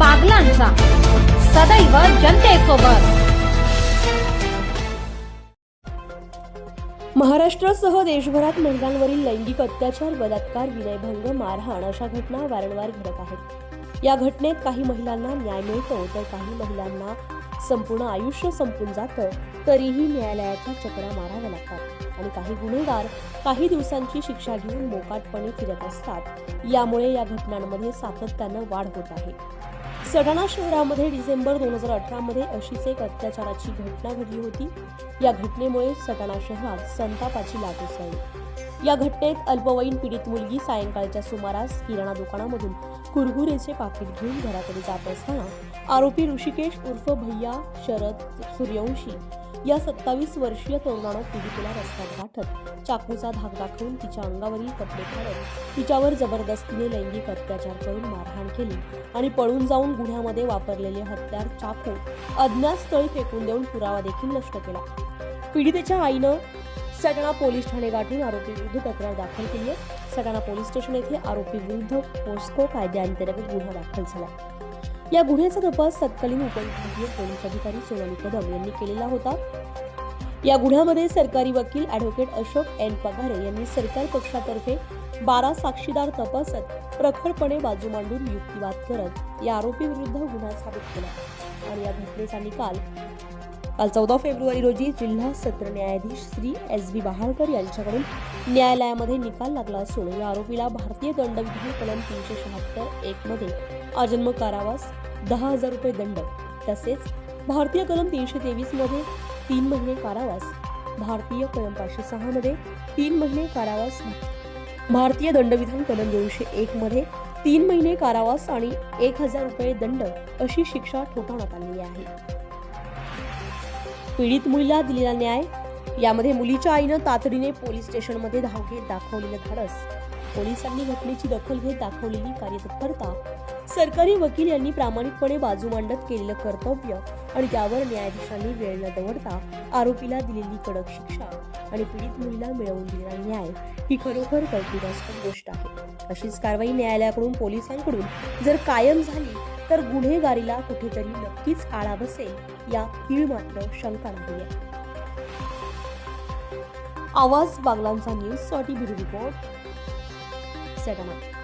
बागलांचा सदैव जनतेसोबत. महाराष्ट्रासह देशभरात महिलांवरील लैंगिक अत्याचार बलात्कार विनयभंग मारहाण अशा घटना वारंवार घडत आहेत. या घटनेत काही महिलांना न्याय मिळतो तर काही महिलांना संपूर्ण आयुष्य संपून जातं तरीही न्यायालयाच्या चकरा माराव्या लागतात. आणि काही गुन्हेगार काही दिवसांची शिक्षा घेऊन मोकाटपणे फिरत असतात. यामुळे या घटनांमध्ये सातत्यानं वाढ होत आहे. सटाणा शहरामध्ये डिसेंबर दोन हजार अठरामध्ये अशीच एक अत्याचाराची घटना घडली होती. या घटनेमुळे सटाणा शहरात संतापाची लाट उसळली. या घटनेत अल्पवयीन पीडित मुलगी सायंकाळच्या सुमारास किराणा दुकानामधून कुरकुरेचे पाकिट घेऊन घराकडे जात असताना आरोपी ऋषिकेश उर्फ भैया शरद सूर्यवंशी या सत्तावीस वर्षीय तरुणानं पीडितेला रस्त्यात गाठत चाकूचा धाक दाखवून तिच्या अंगावरील कपडे काढत तिच्यावर जबरदस्तीने लैंगिक अत्याचार करून मारहाण केली आणि पळून जाऊन गुन्ह्यामध्ये वापरलेले हत्यार चाकू अज्ञात स्थळी फेकून देऊन पुरावा देखील नष्ट केला. पीडितेच्या आईनं सटाणा पोलीस ठाणे गाठून आरोपी विरुद्ध तक्रार दाखल केली आहे. सटाणा पोलीस स्टेशन येथे आरोपी विरुद्ध पोस्को कायद्याअंतर्गत गुन्हा दाखल झाला या गुन्ह्याचा तपास तत्कालीन उपविभागीय पोलीस अधिकारी सोनाली कदम यांनी केलेला होता. या गुन्ह्यामध्ये सरकारी वकील अॅडव्होकेट अशोक एन पगारे यांनी सरकार पक्षातर्फे बारा साक्षीदार तपासत प्रखरपणे बाजू मांडून युक्तिवाद करत या आरोपीविरुद्ध गुन्हा साबित केला. आणि या घटनेचा निकाल काल. चौदा फेब्रुवारी रोजी जिल्हा सत्र न्यायाधीश श्री एस बी बहाळकर यांच्याकडून न्यायालयामध्ये निकाल लागला असून या आरोपीला भारतीय दंडविधी कलम तीनशे शहात्तर एक मध्ये आजन्म कारावास दहा हजार रुपये दंड तसेच भारतीय कलम तीनशे तेवीसमध्ये तीन महिने कारावास भारतीय कलम पाचशे सहा मध्ये तीन महिने कारावास भारतीय दंडविधान कलम दोनशे एक मध्ये तीन महिने कारावास आणि एक हजार रुपये दंड अशी शिक्षा ठोठावण्यात आलेली आहे. पीडित मुलीला दिलेला न्याय यामध्ये मुलीच्या आईनं तातडीने पोलीस स्टेशनमध्ये धाव घेत दाखवलेलं धाडस पोलिसांनी घटनेची दखल घेत दाखवलेली कार्यतत्परता सरकारी वकील यांनी प्रामाणिकपणे बाजू मांडत केलेलं कर्तव्य आणि त्यावर न्यायाधीशांनी वेळ न दवडता आरोपीला दिलेली कडक शिक्षा आणि पीडित मुलीला मिळवून दिलेला न्याय ही खरोखर कौतुकास्पद गोष्ट आहे. अशीच कारवाई न्यायालयाकडून पोलिसांकडून जर कायम झाली तर गुन्हेगारीला कुठेतरी नक्कीच आळा बसेल या तीळ मात्र शंका नाही आवाज बांगलांचा न्यूजसाठी ब्युरो रिपोर्ट सेटमा